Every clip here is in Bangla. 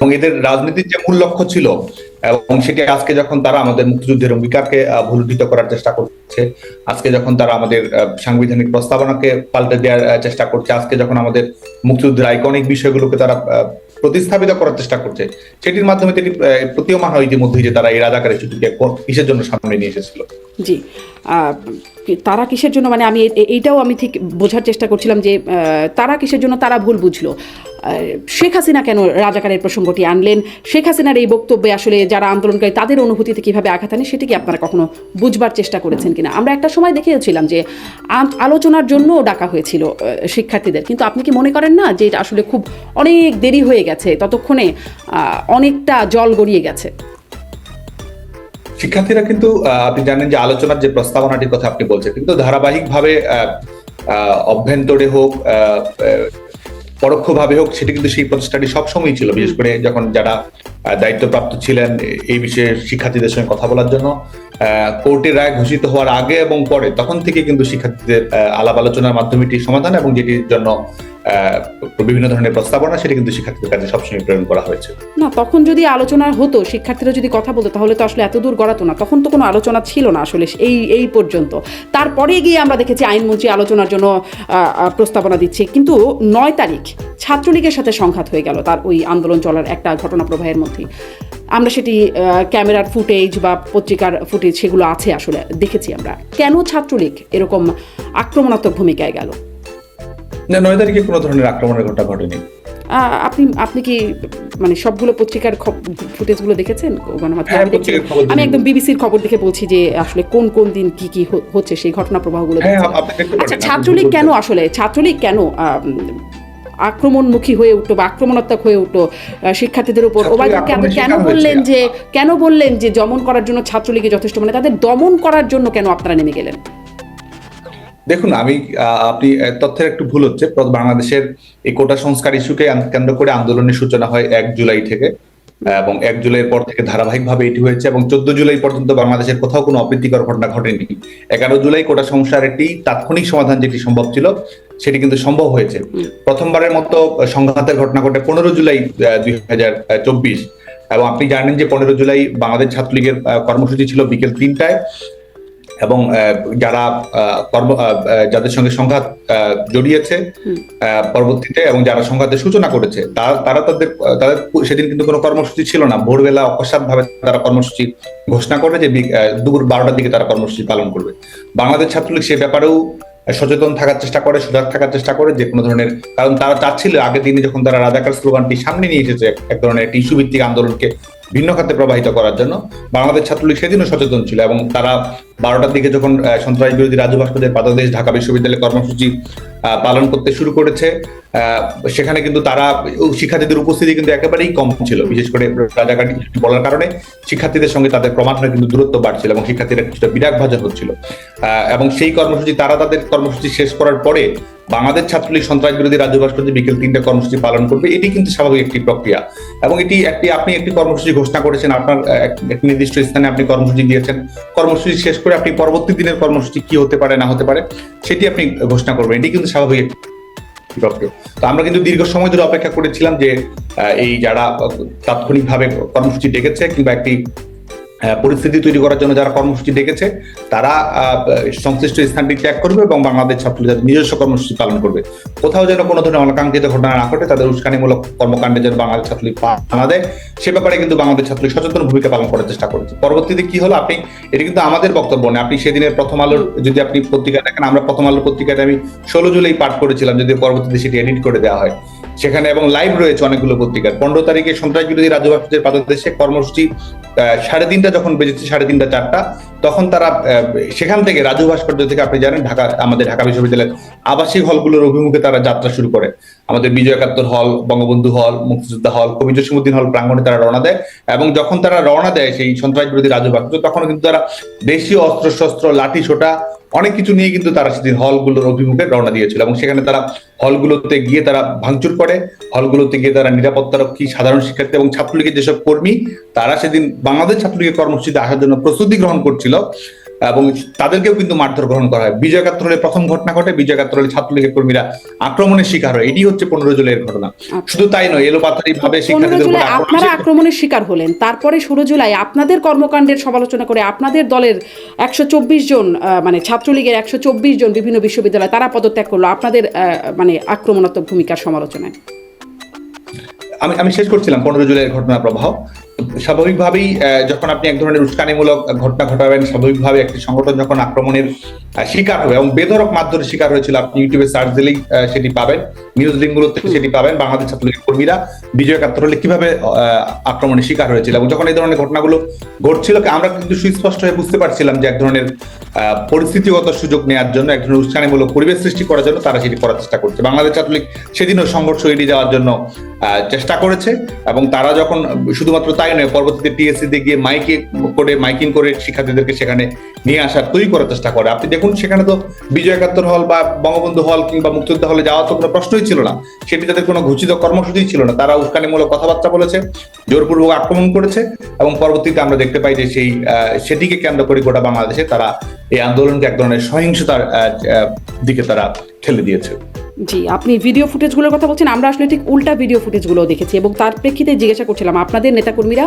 এবং এদের রাজনীতির যে মূল লক্ষ্য ছিল, এবং সেটি আজকে যখন তারা আমাদের মুক্তিযুদ্ধের অঙ্গীকারকে ভুলুটিত করার চেষ্টা করছে, আজকে যখন তারা আমাদের সাংবিধানিক প্রস্তাবনাকে পাল্টে দেওয়ার চেষ্টা করছে, আজকে যখন আমাদের মুক্তিযুদ্ধের আইকনিক বিষয়গুলোকে তারা প্রতিস্থাপিত করার চেষ্টা করছে, সেটির মাধ্যমে তিনি প্রতীয়মান হয় ইতিমধ্যেই যে তারা এই রাজাকারের ছুটিকে কিসের জন্য সামনে নিয়ে এসেছিল। জি তারা কিসের জন্য মানে আমি এইটাও আমি ঠিক বোঝার চেষ্টা করছিলাম যে তারা কিসের জন্য তারা ভুল বুঝলো। শেখ হাসিনা কেন রাজাকারের প্রসঙ্গটি আনলেন? শেখ হাসিনার এই বক্তব্যে আসলে যারা আন্দোলনকারী, তাদের অনুভূতিতে কীভাবে আঘাত আনে, সেটি কি আপনারা কখনো বুঝবার চেষ্টা করেছেন কিনা? আমরা একটা সময় দেখেছিলাম যে আলোচনার জন্য ডাকা হয়েছিল শিক্ষার্থীদের। কিন্তু আপনি কি মনে করেন না যে, এটা আসলে খুব অনেক দেরি হয়ে গেছে? ততক্ষণে অনেকটা জল গড়িয়ে গেছে। শিক্ষার্থীরা কিন্তু আপনি জানেন যে আলোচনার যে প্রস্তাবনাটির কথা আপনি বলছেন কিন্তু ধারাবাহিকভাবে অভ্যন্তরে হোক পরোক্ষভাবে হোক সেটি কিন্তু সেই প্রচেষ্টাটি সবসময় ছিল বিশেষ করে যখন যারা দায়িত্বপ্রাপ্ত ছিলেন এই বিষয়ে শিক্ষার্থীদের সঙ্গে কথা বলার জন্য আহ, কোর্টের রায় ঘোষিত হওয়ার আগে এবং পরে তখন থেকে কিন্তু শিক্ষার্থীদের আলাপ আলোচনার মাধ্যমে এটি সমাধান এবং যেটির জন্য বিভিন্ন ধরনের প্রস্তাবনা, সেটি কিন্তু শিক্ষার্থীদের কাছে সবসময় প্রেরণ করা হয়েছে। না, তখন যদি আলোচনা হতো, শিক্ষার্থীরা যদি কথা বলতো, তাহলে তো আসলে এত দূর গড়াতো না। তখন তো কোনো আলোচনা ছিল না আসলে এই এই পর্যন্ত। তারপরে গিয়ে আমরা দেখেছি আইনমন্ত্রী আলোচনার জন্য প্রস্তাবনা দিচ্ছে। কিন্তু নয় তারিখ ছাত্রলীগের সাথে সংঘাত হয়ে গেল তার ওই আন্দোলন চলার একটা ঘটনা প্রবাহের মধ্যেই। আমরা সেটি ক্যামেরার ফুটেজ বা পত্রিকার ফুটেজ সেগুলো আছে আসলে, দেখেছি আমরা। কেন ছাত্রলীগ এরকম আক্রমণাত্মক ভূমিকায় গেল? না নয় তারিখে কোনো ধরনের আক্রমণের ঘটনা ঘটেনি। আপনি আপনি কি মানে সবগুলো পত্রিকার ফুটেজগুলো দেখেছেন? হ্যাঁ, আমি। একদম বিবিসির খবর দেখে বলছি যে আসলে কোন কোন দিন কি কি হচ্ছে সেই ঘটনা প্রবাহগুলো হ্যাঁ আচ্ছা ছাত্রলীগ কেন আসলে ছাত্রলীগ কেন আক্রমণমুখী হয়ে উঠল বা আক্রমণাত্মক হয়ে উঠল শিক্ষার্থীদের উপর? কেন বললেন যে কেন বললেন যে দমন করার জন্য ছাত্রলীগে যথেষ্ট? মানে তাদের দমন করার জন্য কেন আপনারা নেমে গেলেন? দেখুন, আমি আপনি তথ্যের একটু ভুল হচ্ছে। বাংলাদেশের এই কোটা সংস্কার ইস্যুকে কেন্দ্র করে আন্দোলনের সূচনা হয় এক জুলাই থেকে এবং এক জুলাইয়ের পর থেকে ধারাবাহিকভাবে এটি হয়েছে, এবং চোদ্দ জুলাই পর্যন্ত বাংলাদেশের কোথাও কোনো অপ্রীতিকর ঘটনা ঘটেনি। এগারো জুলাই কোটা সমস্যার একটি তাৎক্ষণিক সমাধান যেটি সম্ভব ছিল, সেটি কিন্তু সম্ভব হয়েছে। প্রথমবারের মতো সংঘাতের ঘটনা ঘটে পনেরো জুলাই দুই হাজার চব্বিশ। এবং আপনি জানেন যে পনেরো জুলাই বাংলাদেশ ছাত্রলীগের কর্মসূচি ছিল বিকেল তিনটায়। এবং যারা কর্ম যাদের সঙ্গে সংঘাত জড়িয়েছে পরবর্তীতে এবং যারা সংঘাতের সূচনা করেছে তারা তাদের তাদের সেদিন কিন্তু কোনো কর্মসূচি ছিল না। ভোরবেলা অকস্মাৎ ভাবে তারা কর্মসূচি ঘোষণা করে যে দুপুর বারোটার দিকে তারা কর্মসূচি পালন করবে। বাংলাদেশ ছাত্রলীগ সে ব্যাপারেও সচেতন থাকার চেষ্টা করে সজাগ থাকার চেষ্টা করে যে কোনো ধরনের কারণ তারা চাচ্ছিল আগের দিনে যখন তারা রাজাকার স্লোগানটি সামনে নিয়ে এসেছে এক- এক ধরনের একটি ইস্যু ভিত্তিক আন্দোলনকে ভিন্ন খাতে প্রবাহিত করার জন্য বাংলাদেশ ছাত্রলীগ সেদিনও সচেতন ছিল এবং তারা বারোটার দিকে যখন সন্ত্রাস বিরোধী রাজু ভাস্করের পাদদেশ ঢাকা বিশ্ববিদ্যালয়ে কর্মসূচি পালন করতে শুরু করেছে সেখানে কিন্তু তারা শিক্ষার্থীদের উপস্থিতি কিন্তু একেবারেই কম ছিল, বিশেষ করে রাজাকারী বলার কারণে শিক্ষার্থীদের সঙ্গে তাদের ক্রমান্বয়ে কিন্তু দূরত্ব বাড়ছিল এবং শিক্ষার্থীরা কিছুটা বিরাগ ভাজন হচ্ছিল এবং সেই কর্মসূচি, তারা তাদের কর্মসূচি শেষ করার পরে বাংলাদেশ ছাত্রলীগ সন্ত্রাস বিরোধী রাজ্য ভাস্কর্য বিকেল তিনটা কর্মসূচি পালন করবে এটি কিন্তু স্বাভাবিক একটি প্রক্রিয়া। এবং এটি একটি আপনি একটি কর্মসূচি ঘোষণা করেছেন আপনার আহ, এক- এক নির্দিষ্ট স্থানে আপনি কর্মসূচি দিয়েছেন। কর্মসূচি শেষ করে আপনি পরবর্তী দিনের কর্মসূচি কি হতে পারে না হতে পারে সেটি আপনি ঘোষণা করবেন। এটি কিন্তু স্বাভাবিক একটি তো আমরা কিন্তু দীর্ঘ সময় ধরে অপেক্ষা করেছিলাম যে এই যারা তাৎক্ষণিকভাবে কর্মসূচি ডেকেছে কিংবা একটি পরিস্থিতি তৈরি করার জন্য যারা কর্মসূচি ডেকেছে তারা সংশ্লিষ্ট স্থানটি ত্যাগ করবে এবং বাংলাদেশ তাদের নিজস্ব কর্মসূচি পালন করবে। কোথাও যেন কোনো ধরনের অনাকাঙ্ক্ষিত ঘটনা না ঘটে, তাদের উস্কানিমূলক কর্মকাণ্ডে যেন বাংলাদেশ ছাত্রলীগ পা না দেয়, সে ব্যাপারে কিন্তু বাংলাদেশ ছাত্রলীগ সচেতন ভূমিকা পালন করার চেষ্টা করেছে। পরবর্তীতে কি হলো? আপনি, এটি কিন্তু আমাদের বক্তব্য না। আপনি সেদিনের প্রথম আলোর, যদি আপনি পত্রিকা দেখেন, আমরা প্রথম আলোর পত্রিকাটা আমি ষোলো জুলাই পাঠ করেছিলাম যদি পরবর্তীতে সেটি এডিট করে দেওয়া হয়। সেখানে এবং লাইভ রয়েছে অনেকগুলো পত্রিকার। পনেরো তারিখে সন্ত্রাস বিরোধী রাজ্য ভাস্কর্যের পাদদেশে কর্মসূচি সাড়ে তিনটা যখন বেজেছে, সাড়ে তিনটা, চারটা, তখন তারা সেখান থেকে রাজু ভাস্কর্য থেকে আপনি জানেন, ঢাকা, আমাদের ঢাকা বিশ্ববিদ্যালয়ের আবাসিক হলগুলোর অভিমুখে তারা যাত্রা শুরু করে। আমাদের বিজয় একাত্তর হল, বঙ্গবন্ধু হল, মুক্তিযোদ্ধা হল, কবি জসিমুদ্দিন হল প্রাঙ্গণে তারা রওনা দেয় এবং যখন তারা রওনা দেয় সেই সন্ত্রাস বিরোধী রাজু ভাস্কর্য তখন কিন্তু তারা দেশীয় অস্ত্র শস্ত্র লাঠি ছোটা অনেক কিছু নিয়ে কিন্তু তারা সেদিন হলগুলোর অভিমুখে রওনা দিয়েছিল এবং সেখানে তারা হলগুলোতে গিয়ে তারা ভাঙচুর করে, হলগুলোতে গিয়ে তারা নিরাপত্তারক্ষী সাধারণ শিক্ষার্থী এবং ছাত্রলীগের যেসব কর্মী, তারা সেদিন বাংলাদেশ ছাত্রলীগের কর্মসূচিতে আসার জন্য প্রস্তুতি গ্রহণ করছিল। এবং তাদেরকেও কিন্তু মারধর গ্রহণ করা হয়। বিজয় একাত্তর হলে প্রথম ঘটনা ঘটে। বিজয় একাত্তর হলে ছাত্রলীগের কর্মীরা আক্রমণের শিকার হয়। এটি হচ্ছে পনেরো জুলাইয়ের ঘটনা। শুধু তাই নয় এলোপাতারি ভাবে আপনারা আক্রমণের শিকার হলেন। তারপরে ষোলো জুলাই আপনাদের কর্মকাণ্ডের সমালোচনা করে আপনাদের দলের একশো চব্বিশ জন মানে ছাত্রলীগের একশো চব্বিশ জন বিভিন্ন বিশ্ববিদ্যালয় তারা পদত্যাগ করল। আপনাদের আহ, মানে আক্রমণাত্মক ভূমিকার সমালোচনায়। আমি আমি শেষ করছিলাম পনেরো জুলাইয়ের ঘটনা প্রবাহ। স্বাভাবিকভাবেই যখন আপনি এক ধরনের উস্কানিমূলক ঘটনা ঘটাবেন, স্বাভাবিকভাবে একটি সংগঠন যখন আক্রমণের শিকার হবে এবং বেধরক মাধ্যমে শিকার হয়েছিল, আপনি ইউটিউবে সার্চ দিলেই সেটি পাবেন। নিউজ লিঙ্কগুলোতে সেটি পাবেন, বাংলাদেশ ছাত্রলীগের কর্মীরা বিজয় একাত্তর হলে কীভাবে আক্রমণের শিকার হয়েছিল এবং যখন এই ধরনের ঘটনাগুলো ঘটছিল, আমরা কিন্তু সুস্পষ্ট হয়ে বুঝতে পারছিলাম যে এক ধরনের পরিস্থিতিগত সুযোগ নেওয়ার জন্য এক ধরনের উস্কানিমূলক পরিবেশ সৃষ্টি করার জন্য তারা সেটি করার চেষ্টা করছে। বাংলাদেশ ছাত্রলীগ সেদিনও সংঘর্ষ এড়িয়ে যাওয়ার জন্য চেষ্টা করেছে এবং তারা যখন শুধুমাত্র তাই নয়, পরবর্তীতে টিএসসি তে গিয়ে মাইকে করে, মাইকিং করে শিক্ষার্থীদেরকে সেখানে নিয়ে আসার, তৈরি করার চেষ্টা করে। আপনি দেখুন, সেখানে তো বিজয় একাত্তর হল বা বঙ্গবন্ধু হল কিংবা মুক্তিযোদ্ধা হলে যাওয়ার তো কোনো প্রশ্নই ছিল না। সেটি তাদের কোনো ঘোষিত কর্মসূচি ছিল না। তারা উস্কানিমূলক কথাবার্তা বলেছে, জোরপূর্বক আক্রমণ করেছে এবং পরবর্তীতে আমরা দেখতে পাই যে সেই সেটিকে কেন্দ্র করে গোটা বাংলাদেশে তারা এই আন্দোলনকে এক ধরনের সহিংসতার দিকে তারা ঠেলে দিয়েছে। জি আপনি ভিডিও ফুটেজগুলোর কথা বলছেন আমরা আসলে ঠিক উল্টা ভিডিও ফুটেজগুলো দেখেছি এবং তার প্রেক্ষিতে জিজ্ঞাসা করছিলাম আপনাদের নেতাকর্মীরা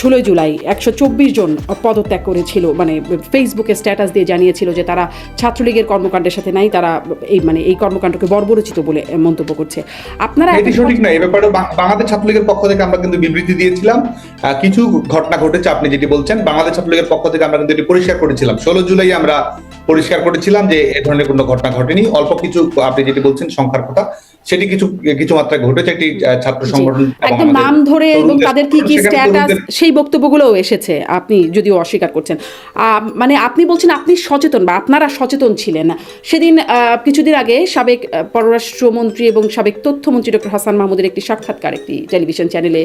ষোলোই জুলাই একশো চব্বিশ জন পদত্যাগ করেছিল মানে ফেসবুকে স্ট্যাটাস দিয়ে জানিয়েছিল যে তারা ছাত্রলীগের কর্মকাণ্ডের সাথে নাই তারা এই মানে এই কর্মকাণ্ডকে বর্বরচিত বলে মন্তব্য করছে। আপনারা এটি সঠিক না এই ব্যাপারে বাংলাদেশ ছাত্রলীগের পক্ষ থেকে আমরা কিন্তু বিবৃতি দিয়েছিলাম। কিছু ঘটনা ঘটেছে আপনি যেটি বলছেন বাংলাদেশ ছাত্রলীগের পক্ষ থেকে আমরা কিন্তু এটি পরিষ্কার করেছিলাম। ষোলো জুলাই আমরা পরিষ্কার করেছিলাম যে এ ধরনের কোনো ঘটনা ঘটেনি। অল্প কিছু আপনি যেটি বলছেন সংখ্যার কথা সেটি কিছু কিছু মাত্রায় ঘটেছে একটি ছাত্র সংগঠন একদম নাম ধরে এবং তাদের কি কি স্ট্যাটাস সেই বক্তব্যগুলোও এসেছে আপনি যদিও অস্বীকার করছেন। মানে আপনি বলছেন আপনি সচেতন বা আপনারা সচেতন ছিলেন। সেদিন কিছুদিন আগে সাবেক পররাষ্ট্রমন্ত্রী এবং সাবেক তথ্যমন্ত্রী ডক্টর হাসান মাহমুদের একটি সাক্ষাৎকার একটি টেলিভিশন চ্যানেলে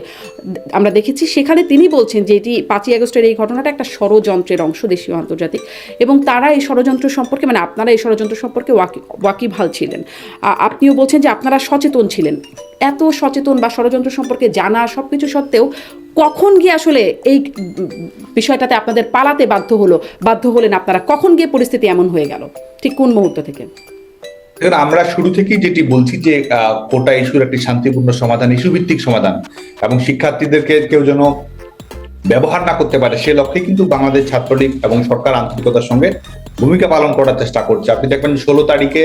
আমরা দেখেছি। সেখানে তিনি বলছেন যে এটি পাঁচই আগস্টের এই ঘটনাটা একটা ষড়যন্ত্রের অংশ দেশীয় আন্তর্জাতিক এবং তারা এই ষড়যন্ত্র সম্পর্কে মানে আপনারা এই ষড়যন্ত্র সম্পর্কে ওয়াকি, ওয়াকিবহাল ছিলেন। আপনিও বলছেন যে আপনারা সচেতন ছিলেন। এত সচেতন বা ষড়যন্ত্র সম্পর্কে জানা সবকিছু সত্ত্বেও কখন গিয়ে আসলে এই বিষয়টাতে আপনাদের পালাতে বাধ্য হলো, বাধ্য হলেন আপনারা? কখন গিয়ে পরিস্থিতি এমন হয়ে গেল? ঠিক কোন মুহূর্ত থেকে? আমরা শুরু থেকেই যেটি বলছি যে কোটা ইস্যুর একটি শান্তিপূর্ণ সমাধান ইস্যু ভিত্তিক সমাধান। এবং শিক্ষার্থীদেরকে কেউ যেন ব্যবহার না করতে পারে, সে লক্ষ্যে কিন্তু বাংলাদেশ ছাত্রলীগ এবং সরকার আন্তরিকতার সঙ্গে ভূমিকা পালন করার চেষ্টা করছে। আপনি দেখবেন ষোলো তারিখে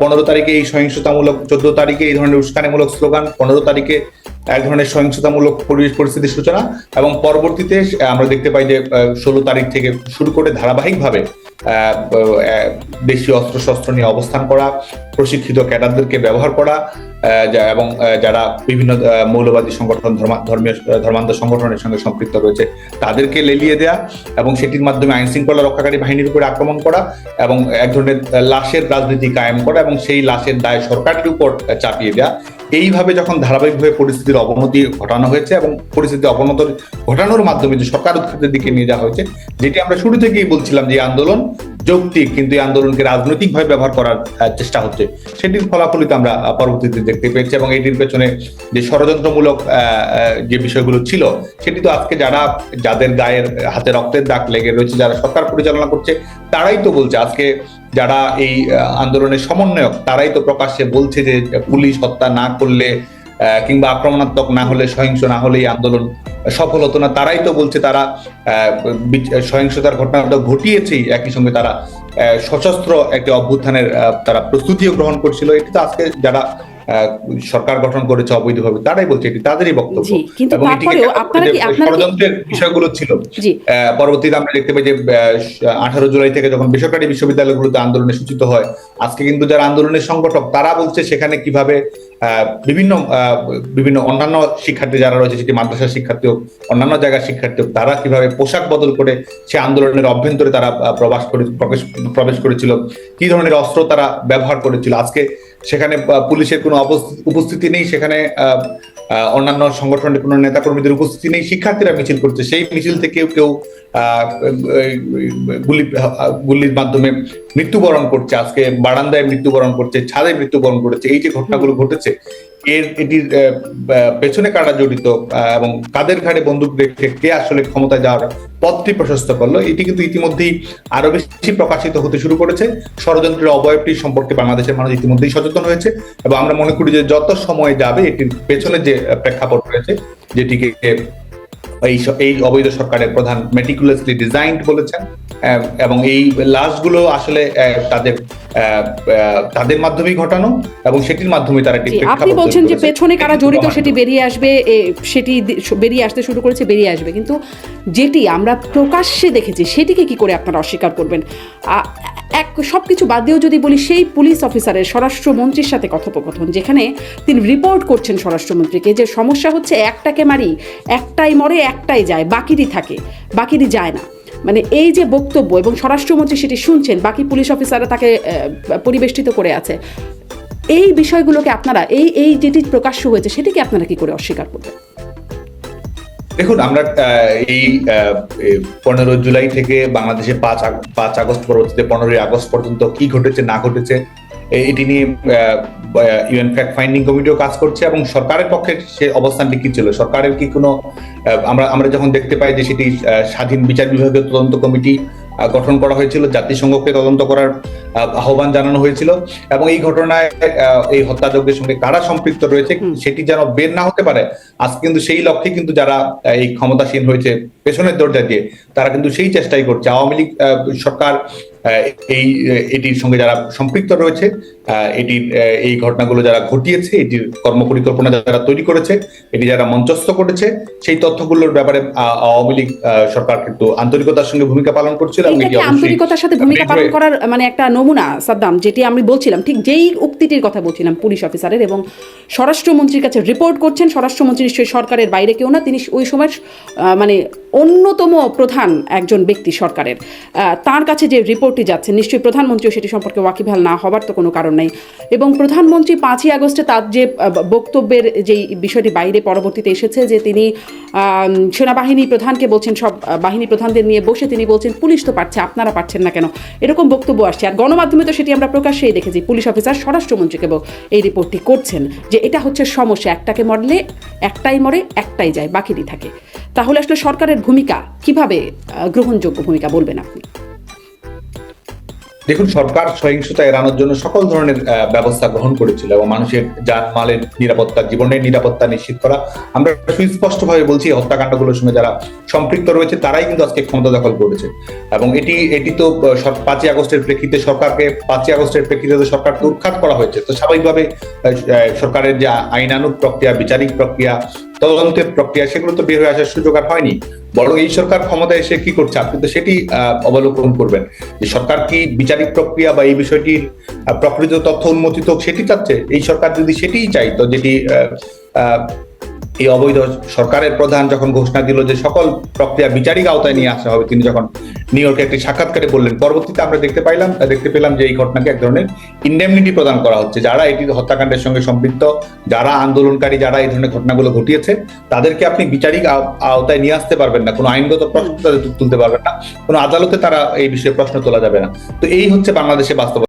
পনেরো তারিখে এই সহিংসতামূলক, চোদ্দ তারিখে এই ধরনের উস্কানিমূলক স্লোগান, পনেরো তারিখে এক ধরনের সহিংসতামূলক পরিবেশ পরিস্থিতির সূচনা এবং পরবর্তীতে আমরা দেখতে পাই যে ষোলো তারিখ থেকে শুরু করে ধারাবাহিকভাবে দেশীয় অস্ত্রশস্ত্র নিয়ে অবস্থান করা, প্রশিক্ষিত ক্যাডারদেরকে ব্যবহার করা এবং যারা বিভিন্ন মৌলবাদী সংগঠন, ধর্মা- ধর্মীয় ধর্মান্ধ সংগঠনের সঙ্গে সম্পৃক্ত রয়েছে, তাদেরকে লেলিয়ে দেয়া এবং সেটির মাধ্যমে আইন শৃঙ্খলা রক্ষাকারী বাহিনীর উপরে আক্রমণ করা এবং এক ধরনের লাশের রাজনীতি কায়েম করা এবং সেই লাশের দায় সরকারের উপর চাপিয়ে দেয়া। এইভাবে যখন ধারাবাহিকভাবে পরিস্থিতির অবনতি ঘটানো হয়েছে এবং পরিস্থিতি অবনতি ঘটানোর মাধ্যমে যে সরকার উৎখাতের দিকে নিয়ে যাওয়া হয়েছে, যেটি আমরা শুরু থেকেই বলছিলাম যে আন্দোলন যৌক্তিক কিন্তু এই আন্দোলনকে রাজনৈতিকভাবে ব্যবহার করার চেষ্টা হচ্ছে। সেটির ফলাফলিত আমরা পরবর্তীতে দেখতে পেয়েছি এবং এটির পেছনে যে ষড়যন্ত্রমূলক যে বিষয়গুলো ছিল, সেটি তো আজকে যারা, যাদের গায়ের হাতে রক্তের দাগ লেগে রয়েছে, যারা সরকার পরিচালনা করছে, তারাই তো বলছে। আজকে যারা এই আন্দোলনের সমন্বয়ক, তারাই তো প্রকাশ্যে বলছে যে পুলিশ হত্যা না করলে কিংবা আক্রমণাত্মক না হলে সহিংস না হলে এই আন্দোলন সফল হতো না। তারাই তো বলছে তারা সহিংসতার ঘটনা ঘটিয়েছেই একই সঙ্গে তারা সশস্ত্র একটি অভ্যুত্থানের তারা প্রস্তুতিও গ্রহণ করছিল। এটি তো আজকে যারা সরকার গঠন করেছে অবৈধভাবে তারাই বলছে এটি তাদেরই বক্তব্য। এবং ষড়যন্ত্রের বিষয়গুলো ছিল। আহ, পরবর্তীতে আমরা দেখতে পাই যে আঠারো জুলাই থেকে যখন বেসরকারি বিশ্ববিদ্যালয়গুলোতে আন্দোলনে সূচিত হয় আজকে কিন্তু যারা আন্দোলনের সংগঠক তারা বলছে সেখানে কীভাবে বিভিন্ন বিভিন্ন অন্যান্য শিক্ষার্থী যারা রয়েছে, সেটি মাদ্রাসার শিক্ষার্থী হোক, অন্যান্য জায়গার শিক্ষার্থী হোক, তারা কীভাবে পোশাক বদল করে সে আন্দোলনের অভ্যন্তরে তারা প্রবাস করে, প্রবেশ প্রবেশ করেছিল, কি ধরনের অস্ত্র তারা ব্যবহার করেছিল? আজকে সেখানে পুলিশের কোনো উপস্থিতি নেই, সেখানে অন্যান্য সংগঠনের কোনো নেতাকর্মীদের উপস্থিতি নেই, শিক্ষার্থীরা মিছিল করছে। সেই মিছিল থেকেও কেউ গুলি, গুলির মাধ্যমে মৃত্যুবরণ করছে। আজকে বারান্দায় মৃত্যুবরণ করছে, ছাদে মৃত্যুবরণ করেছে। এই যে ঘটনাগুলো ঘটেছে এর, এটির পেছনে কারা জড়িত এবং কাদের ঘাড়ে বন্দুক রেখে কে আসলে ক্ষমতায় যাওয়ার পথটি প্রশস্ত করল, এটি কিন্তু ইতিমধ্যেই আরও বেশি প্রকাশিত হতে শুরু করেছে। ষড়যন্ত্রের অবয়বটি সম্পর্কে বাংলাদেশের মানুষ ইতিমধ্যেই সচেতন হয়েছে, এবং আমরা মনে করি যে যত সময় যাবে, এটির পেছনে যে প্রেক্ষাপট রয়েছে, যেটিকে এই এই অবৈধ সরকারের প্রধান মেটিকুলাসলি ডিজাইনড বলেছেন এবং এই লাশগুলো আসলে তাদের তাদের মাধ্যমেই ঘটানো এবং সেটির মাধ্যমে তারা আপনি বলছেন যে পেছনে কারা জড়িত সেটি বেরিয়ে আসবে সেটি বেরিয়ে আসতে শুরু করেছে বেরিয়ে আসবে। কিন্তু যেটি আমরা প্রকাশ্যে দেখেছি সেটিকে কি করে আপনারা অস্বীকার করবেন? এক সব কিছু বাদ দিয়েও যদি বলি সেই পুলিশ অফিসারের স্বরাষ্ট্রমন্ত্রীর সাথে কথোপকথন যেখানে তিনি রিপোর্ট করছেন স্বরাষ্ট্রমন্ত্রীকে যে সমস্যা হচ্ছে একটাকে মারি একটাই মরে একটাই যায় বাকিটি থাকে বাকিটি যায় না। মানে এই যে বক্তব্য এবং স্বরাষ্ট্রমন্ত্রী সেটি শুনছেন, বাকি পুলিশ অফিসাররা তাকে পরিবেষ্টিত করে আছে, এই বিষয়গুলোকে আপনারা, এই এই যেটি প্রকাশ্য হয়েছে, সেটিকে আপনারা কি করে অস্বীকার করবেন? দেখুন, আমরা এই পনেরো জুলাই থেকে বাংলাদেশে পাঁচ পাঁচ আগস্ট পরবর্তীতে পনেরোই আগস্ট পর্যন্ত কি ঘটেছে, না ঘটেছে এটি নিয়ে ইউএন ফ্যাক্ট ফাইন্ডিং কমিটিও কাজ করছে এবং সরকারের পক্ষে সে অবস্থানটি কি ছিল? সরকারের কি কোনো আমরা আমরা যখন দেখতে পাই যে সেটি স্বাধীন বিচার বিভাগের তদন্ত কমিটি গঠন করা হয়েছিল জাতিসংঘকে তদন্ত করার আহ, আহ্বান জানানো হয়েছিল এবং এই ঘটনায় আহ, এই হত্যাযজ্ঞের সঙ্গে কারা সম্পৃক্ত রয়েছে সেটি যেন বের না হতে পারে আজকে কিন্তু সেই লক্ষ্যে কিন্তু যারা এই ক্ষমতাসীন হয়েছে পেছনের দরজা দিয়ে তারা কিন্তু সেই চেষ্টাই করছে। আওয়ামী লীগ সরকার এই এটির সঙ্গে যারা সম্পৃক্ত রয়েছে এটির এই ঘটনাগুলো যারা ঘটিয়েছে এটির কর্মপরিকল্পনা যারা তৈরি করেছে এটি যারা মঞ্চস্থ করেছে সেই তথ্যগুলোর ব্যাপারে আওয়ামী লীগ সরকার কিন্তু আন্তরিকতার সঙ্গে ভূমিকা পালন করছিল এবং এটি আন্তরিকতার সাথে ভূমিকা পালন করার মানে একটা নমুনা সাদ্দাম যেটি আমি বলছিলাম ঠিক যেই উক্তিটির কথা বলছিলাম পুলিশ অফিসারের এবং স্বরাষ্ট্রমন্ত্রীর কাছে রিপোর্ট করছেন স্বরাষ্ট্রমন্ত্রী নিশ্চয়ই সরকারের বাইরে কেউ না তিনি ওই সময় আহ, মানে অন্যতম প্রধান একজন ব্যক্তি সরকারের। তার কাছে যে রিপোর্টটি যাচ্ছে, নিশ্চয়ই প্রধানমন্ত্রীও সেটি সম্পর্কে ওয়াকিবহাল না হবার তো কোনো কারণ নেই। এবং প্রধানমন্ত্রী পাঁচই আগস্টে তার যে বক্তব্যের যেই বিষয়টি বাইরে পরবর্তীতে এসেছে যে তিনি সেনাবাহিনী প্রধানকে বলছেন, সব বাহিনী প্রধানদের নিয়ে বসে তিনি বলছেন, পুলিশ তো পারছে, আপনারা পারছেন না কেন? এরকম বক্তব্য আসছে। আর গণমাধ্যমে তো সেটি আমরা প্রকাশ্যেই দেখেছি। পুলিশ অফিসার স্বরাষ্ট্রমন্ত্রীকে এই রিপোর্টটি করছেন যে এটা হচ্ছে সমস্যা, একটাকে মরলে একটাই মরে, একটাই যায়, বাকিটি থাকে। তাহলে আসলে সরকারের ভূমিকা কীভাবে গ্রহণযোগ্য ভূমিকা বলবেন আপনি? দেখুন, সরকার সহিংসতা এড়ানোর জন্য সকল ধরনের ব্যবস্থা গ্রহণ করেছিল এবং মানুষের জানমালের নিরাপত্তা, জীবনের নিরাপত্তা নিশ্চিত করা। আমরা সুস্পষ্ট ভাবে বলছি হত্যাকাণ্ডগুলোর সঙ্গে যারা সম্পৃক্ত রয়েছে, তারাই কিন্তু আজকে ক্ষমতা দখল করেছে। এবং এটি এটি তো পাঁচই আগস্টের প্রেক্ষিতে সরকারকে, পাঁচই আগস্টের প্রেক্ষিতে তো সরকারকে উৎখাত করা হয়েছে। তো স্বাভাবিকভাবে সরকারের যে আইনানুগ প্রক্রিয়া, বিচারিক প্রক্রিয়া, তদন্তের প্রক্রিয়া, সেগুলো তো বের হয়ে আসার সুযোগ আর হয়নি। বরং এই সরকার ক্ষমতায় এসে কি করছে? আপনি তো সেটি অবলোকন করবেন। যে সরকার কি বিচারিক প্রক্রিয়া বা এই বিষয়টির প্রকৃত তথ্য উন্মোচিত সেটি চাচ্ছে? এই সরকার যদি সেটিই চাইতো, যেটি এই অবৈধ সরকারের প্রধান যখন ঘোষণা দিল যে সকল প্রক্রিয়া বিচারিক আওতায় নিয়ে আসা হবে, তিনি যখন নিউ ইয়র্কে একটি সাক্ষাৎকারে বললেন, পরবর্তীতে আমরা দেখতে পাইলাম, দেখতে পেলাম যে এই ঘটনাকে এক ধরনের ইন্ডেমনিটি প্রদান করা হচ্ছে। যারা এটি হত্যাকাণ্ডের সঙ্গে সম্পৃক্ত, যারা আন্দোলনকারী, যারা এই ধরনের ঘটনাগুলো ঘটিয়েছে, তাদেরকে আপনি বিচারিক আওতায় নিয়ে আসতে পারবেন না। কোনো আইনগত প্রশ্ন তাদের তুলতে পারবেন না। কোনো আদালতে তারা এই বিষয়ে প্রশ্ন তোলা যাবে না। তো এই হচ্ছে বাংলাদেশে বাস্তবতা।